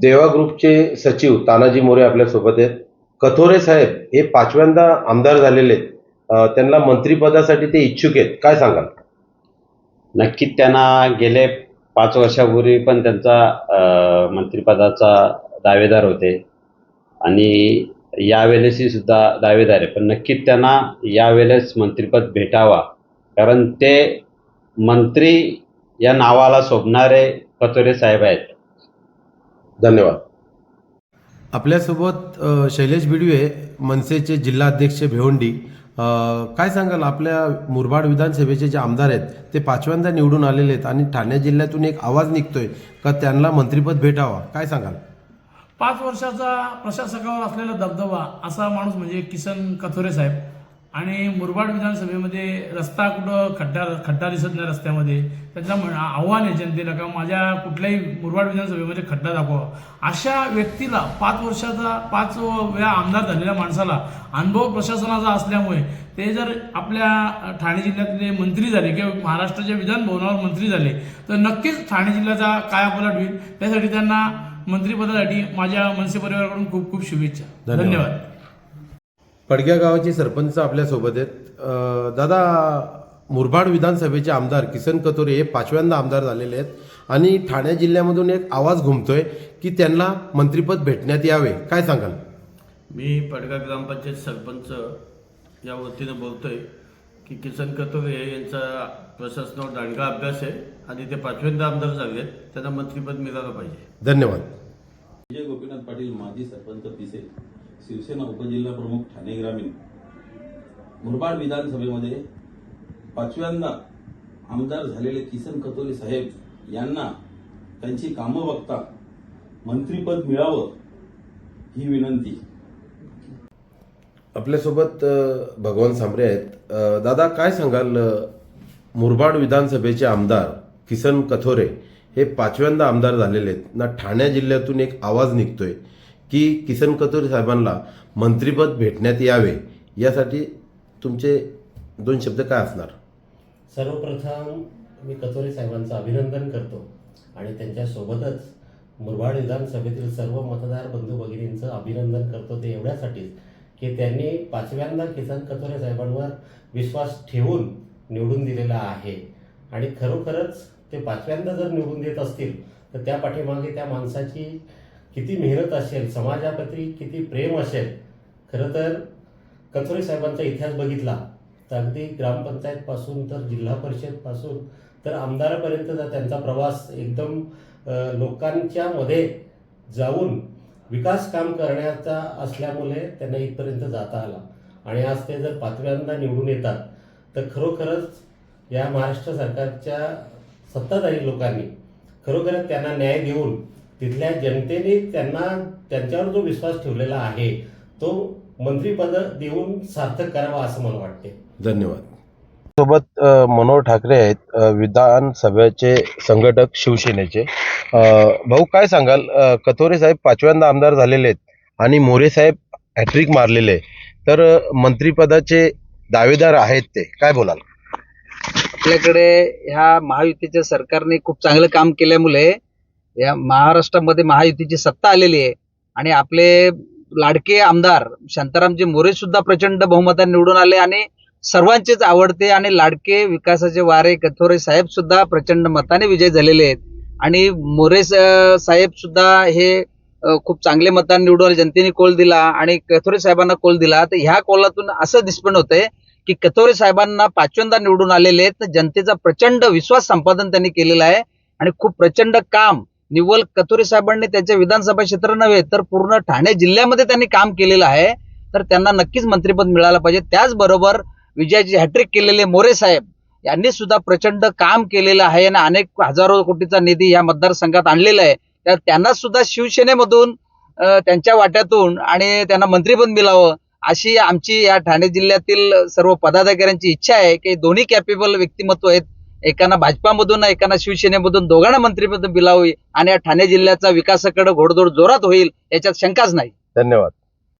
देवा ग्रुपचे सचिव तानाजी मोरे आपल्यासोबत आहेत. कथोरे साहेब हे पाचव्यांदा आमदार झालेले आहेत. त्यांना मंत्रिपदासाठी ते इच्छुक आहेत. काय सांगाल? नक्कीच त्यांना गेले पाच वर्षापूर्वी पण त्यांचा मंत्रीपदाचा मंत्रिपदाचा दावेदार होते. आणि यावेळेसही सुद्धा दावेदार आहे. पण नक्कीच त्यांना यावेळेस मंत्रिपद भेटावा. कारण ते मंत्री या नावाला शोभणारे कथोरे साहेब आहेत. धन्यवाद. आपल्यासोबत शैलेश बिडवे मनसेचे जिल्हाध्यक्ष भिवंडी काय सांगाल? आपल्या मुरबाड विधानसभेचे जे आमदार आहेत ते पाचव्यांदा निवडून आलेले आहेत आणि ठाणे जिल्ह्यातून एक आवाज निघतोय का त्यांना मंत्रिपद भेटावा? काय सांगाल? पाच वर्षाचा प्रशासकावर असलेला दबदबा असा माणूस म्हणजे किसन कथोरे साहेब. आणि मुरबाड विधानसभेमध्ये रस्ता कुठं खड्डा खड्डा दिसत नाही रस्त्यामध्ये. त्यांचं म्हण आव्हान आहे जनतेला का माझ्या कुठल्याही मुरबाड विधानसभेमध्ये खड्डा दाखवा. अशा व्यक्तीला पाच वर्षाचा पाच वेळा आमदार झालेल्या माणसाला अनुभव प्रशासनाचा असल्यामुळे ते जर आपल्या ठाणे जिल्ह्यातले मंत्री झाले किंवा महाराष्ट्राच्या विधान भवनावर मंत्री झाले तर नक्कीच ठाणे जिल्ह्याचा कायापालट होईल त्यासाठी त्यांना मंत्रिपदासाठी माझ्या मनसे परिवाराकडून खूप खूप शुभेच्छा. धन्यवाद. पडग्या गावाचे सरपंच आपल्यासोबत आहेत. दादा मुरबाड विधानसभेचे आमदार किसन कतोरे हे पाचव्यांदा आमदार झालेले आहेत आणि ठाणे जिल्ह्यामधून एक आवाज घुमतोय की त्यांना मंत्रिपद भेटण्यात यावे. काय सांगाल? मी पडगाव ग्रामपंचायत सरपंच या वतीनं बोलतोय की किसन कतोरे यांचा प्रशासनावर दांडगा अभ्यास आहे आणि ते पाचव्यांदा आमदार झाले आहेत. त्यांना मंत्रिपद मिळालं पाहिजे. धन्यवाद. विजय गोपीनाथ पाटील माजी सरपंच पिसे. शिवसेना उपजिल्हा प्रमुख ठाणे ग्रामीण. मुरबाड विधानसभेमध्ये पाचव्यांदा आमदार झालेले किसन कतोरे साहेब यांना त्यांची कामं बघता मंत्रीपद मिळावं ही विनंती. आपल्यासोबत भगवान सांबरे आहेत. दादा काय सांगाल मुरबाड विधानसभेचे आमदार किसन कथोरे हे पाचव्यांदा आमदार झालेले आहेत. ना ठाणे जिल्ह्यातून एक आवाज निघतोय. की किसन कथोरे साहेबांना मंत्रिपद भेटण्यात यावे यासाठी तुमचे दोन शब्द काय असणार? सर्वप्रथम मी कथोरे साहेबांचं अभिनंदन करतो आणि त्यांच्यासोबतच मुरबाड विधानसभेतील सर्व मतदार बंधू भगिनींचं अभिनंदन करतो. ते एवढ्यासाठीच की त्यांनी पाचव्यांदा किसन कथोरे साहेबांवर विश्वास ठेवून निवडून दिलेला आहे. आणि खरोखरच ते पाचव्यांदा जर निवडून देत असतील तर त्या पाठीमागे त्या माणसाची किती मेहनत असेल समाजाप्रती किती प्रेम असेल खरं तर कचोरे साहेबांचा इतिहास बघितला तर अगदी ग्रामपंचायतपासून तर जिल्हा परिषदपासून तर आमदारापर्यंतचा त्यांचा प्रवास एकदम लोकांच्या मध्ये जाऊन विकास काम करण्याचा असल्यामुळे त्यांना इथपर्यंत जाता आला. आणि आज ते जर पाचव्यांदा निवडून येतात तर खरोखरच या महाराष्ट्र सरकारच्या सत्ताधारी लोकांनी खरोखरच त्यांना न्याय देऊन तिथल्या जनतेने त्यांना त्यांच्यावर जो विश्वास ठेवलेला आहे तो मंत्रिपद देऊन सार्थक करावा असं मला वाटते धन्यवाद. सोबत मनोहर ठाकरे आहेत विधानसभेचे संघटक शिवसेनेचे. भाऊ काय सांगाल? कथोरे साहेब पाचव्यांदा आमदार झालेले आहेत आणि मोरे साहेब हॅट्रिक मारलेले आहे. तर मंत्रिपदाचे दावेदार आहेत ते. काय बोलाल? आपल्याकडे ह्या महायुतीच्या सरकारने खूप चांगलं काम केल्यामुळे या महाराष्ट्रामध्ये महायुतीची सत्ता आलेली आहे. आणि आपले लाडके आमदार शांतारामजी मोरे सुद्धा प्रचंड बहुमताने निवडून आले आणि सर्वांचेच आवडते आणि लाडके विकासाचे वारे कथोरे साहेब सुद्धा प्रचंड मताने विजय झालेले आहेत. आणि मोरे साहेब सुद्धा हे खूप चांगले मताने निवडून आले. जनतेने कोल दिला आणि कथोरे साहेबांना कोल दिला. तर ह्या कोलातून असं दिसपण होतंय की कथोरे साहेबांना पाचव्यांदा निवडून आलेले आहेत. जनतेचा प्रचंड विश्वास संपादन त्यांनी केलेला आहे. आणि खूप प्रचंड काम निव्वळ कथोरे साहेबांनी त्यांच्या विधानसभा क्षेत्र नव्हे तर पूर्ण ठाणे जिल्ह्यामध्ये त्यांनी काम केलेलं आहे. तर त्यांना नक्कीच मंत्रिपद मिळालं पाहिजे. त्याचबरोबर विजयाची हॅट्रिक केलेले मोरे साहेब यांनी सुद्धा प्रचंड काम केलेलं आहे आणि अनेक हजारो कोटीचा निधी या मतदारसंघात आणलेला आहे. तर त्यांना सुद्धा शिवसेनेमधून त्यांच्या वाट्यातून आणि त्यांना मंत्रिपद मिळावं अशी आमची या ठाणे जिल्ह्यातील सर्व पदाधिकाऱ्यांची इच्छा आहे की दोन्ही कॅपेबल व्यक्तिमत्व आहेत. एकांना भाजपामधून एकांना शिवसेनेमधून दोघांना मंत्रिपद मिळावी आणि या ठाणे जिल्ह्याचा विकासाकडे घोडदौड जोरात होईल याच्यात शंकाच नाही. धन्यवाद.